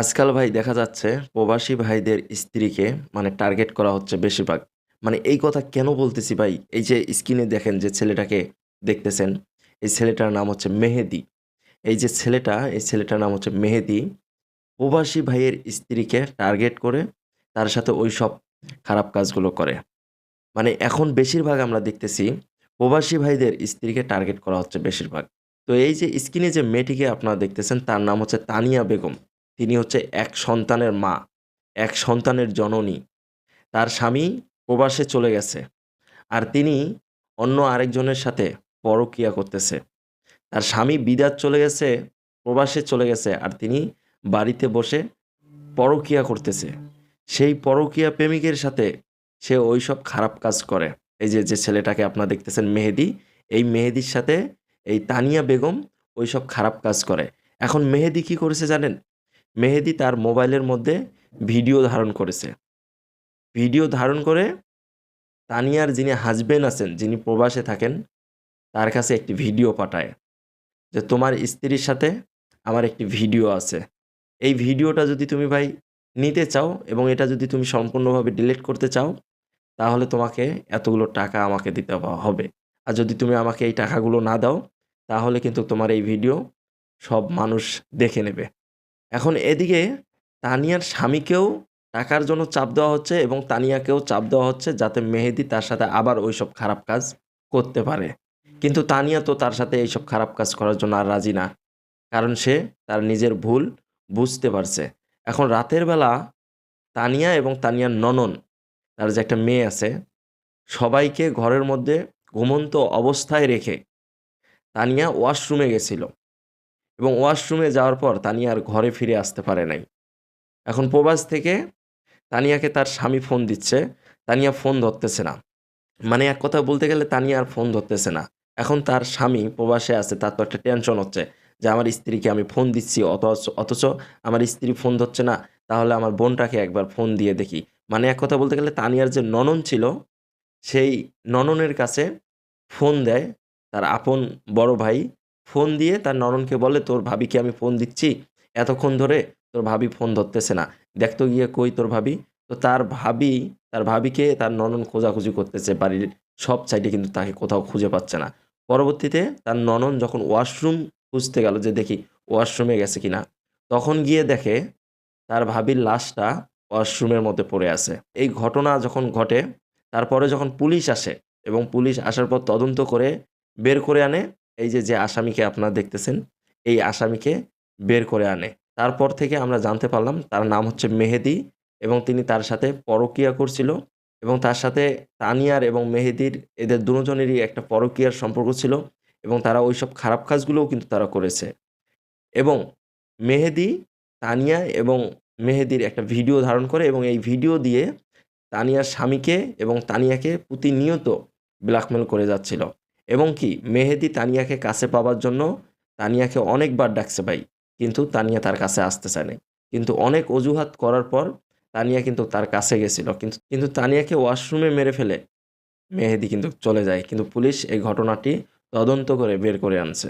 আজকাল ভাই দেখা যাচ্ছে প্রবাসী ভাইদের স্ত্রীকে মানে টার্গেট করা হচ্ছে বেশিরভাগ। মানে এই কথা কেন বলতেছি ভাই? এই যে স্ক্রিনে দেখেন যে ছেলেটাকে দেখতেছেন, এই ছেলেটার নাম হচ্ছে মেহেদি এই যে ছেলেটা, এই ছেলেটার নাম হচ্ছে মেহেদি প্রবাসী ভাইয়ের স্ত্রীকে টার্গেট করে তার সাথে ওই সব খারাপ কাজগুলো করে। মানে এখন বেশিরভাগ আমরা দেখতেছি প্রবাসী ভাইদের স্ত্রীকে টার্গেট করা হচ্ছে বেশিরভাগ। তো এই যে স্ক্রিনে যে মেয়েটিকে আপনারা দেখতেছেন তার নাম হচ্ছে তানিয়া বেগম। তিনি হচ্ছে এক সন্তানের মা, এক সন্তানের জননী। তার স্বামী প্রবাসে চলে গেছে। আর তিনি অন্য আরেকজনের সাথে পরকীয়া করতেছে। তার স্বামী বিদেশ চলে গেছে, প্রবাসে চলে গেছে আর তিনি বাড়িতে বসে পরকীয়া করতেছে। সেই পরকীয়া প্রেমিকের সাথে সে ওই সব খারাপ কাজ করে। এই যে, যে ছেলেটাকে আপনারা দেখতেছেন মেহেদি এই মেহেদির সাথে এই তানিয়া বেগম ওই সব খারাপ কাজ করে। এখন মেহেদি কি করেছে জানেন? মেহেদী তার মোবাইলের মধ্যে ভিডিও ধারণ করেছে। ভিডিও ধারণ করে তানিয়ার যিনি হাসব্যান্ড আছেন, যিনি প্রবাসে থাকেন, তার কাছে একটি ভিডিও পাঠায়। যে তোমার স্ত্রীর সাথে আমার একটি ভিডিও আছে। এই ভিডিওটা যদি তুমি ভাই নিতে চাও এবং এটা যদি তুমি সম্পূর্ণভাবে ডিলিট করতে চাও, তাহলে তোমাকে এতগুলো টাকা আমাকে দিতে হবে। আর যদি তুমি আমাকে এই টাকাগুলো না দাও, তাহলে কিন্তু তোমার এই ভিডিও সব মানুষ দেখে নেবে। এখন এদিকে তানিয়ার স্বামীকেও টাকার জন্য চাপ দেওয়া হচ্ছে এবং তানিয়াকেও চাপ দেওয়া হচ্ছে যাতে মেহেদি তার সাথে আবার ওইসব খারাপ কাজ করতে পারে। কিন্তু তানিয়া তো তার সাথে এইসব খারাপ কাজ করার জন্য আর রাজি না। কারণ সে তার নিজের ভুল বুঝতে পারছে। এখন রাতের বেলা তানিয়া এবং তানিয়ার ননন তার যে একটা মেয়ে আছে, সবাইকে ঘরের মধ্যে ঘুমন্ত অবস্থায় রেখে তানিয়া ওয়াশরুমে গেছিল। এবং ওয়াশরুমে যাওয়ার পর তানিয়া আর ঘরে ফিরে আসতে পারে নাই। এখন প্রবাস থেকে তানিয়াকে তার স্বামী ফোন দিচ্ছে, তানিয়া ফোন ধরতেছে না। মানে এক কথা বলতে গেলে তানিয়া আর ফোন ধরতেছে না। এখন তার স্বামী প্রবাসে আছে, তার তো একটা টেনশন হচ্ছে যে আমার স্ত্রীকে আমি ফোন দিচ্ছি অথচ অথচ আমার স্ত্রী ফোন ধরছে না, তাহলে আমার বোনটাকে একবার ফোন দিয়ে দেখি। মানে এক কথা বলতে গেলে তানিয়ার যে ননন ছিল, সেই নননের কাছে ফোন দেয় তার আপন বড় ভাই। ফোন দিয়ে তার ননদকে বলে, "তোর ভাবিকে আমি ফোন দিচ্ছি এতক্ষণ ধরে, তোর ভাবি ফোন ধরতেছে না। দেখতো গিয়ে কই তোর ভাবি?" তো তার ভাবি, তার ভাবিকে তার ননন খোঁজাখুঁজি করতেছে বাড়ির সব সাইডে কিন্তু তাকে কোথাও খুঁজে পাচ্ছে না। পরবর্তীতে তার ননন যখন ওয়াশরুম খুঁজতে গেল যে দেখি ওয়াশরুমে গেছে কিনা, তখন গিয়ে দেখে তার ভাবির লাশটা ওয়াশরুমের মধ্যে পড়ে আছে। এই ঘটনা যখন ঘটে, তারপরে যখন পুলিশ আসে এবং পুলিশ আসার পর তদন্ত করে বের করে আনে, এই যে, যে আসামিকে আপনারা দেখতেছেন, এই আসামিকে বের করে আনে। তারপর থেকে আমরা জানতে পারলাম তার নাম হচ্ছে মেহেদি এবং তিনি তার সাথে পরকীয়া করছিল এবং তার সাথে তানিয়ার এবং মেহেদির এদের দুজনেরই একটা পরকীয়ার সম্পর্ক ছিল এবং তারা ওই সব খারাপ কাজগুলোও কিন্তু তারা করেছে। এবং মেহেদি তানিয়া এবং মেহেদির একটা ভিডিও ধারণ করে এবং এই ভিডিও দিয়ে তানিয়ার স্বামীকে এবং তানিয়াকে প্রতিনিয়ত ব্ল্যাকমেল করে যাচ্ছিল। এবং কি, মেহেদি তানিয়াকে কাছে পাওয়ার জন্য তানিয়াকে অনেকবার ডাকছে ভাই। কিন্তু তানিয়া তার কাছে আসতে চায় নাই। কিন্তু অনেক অজুহাত করার পর তানিয়া কিন্তু তার কাছে গেছিল। কিন্তু কিন্তু তানিয়াকে ওয়াশরুমে মেরে ফেলে মেহেদি কিন্তু চলে যায়। কিন্তু পুলিশ এই ঘটনাটি তদন্ত করে বের করে আনছে।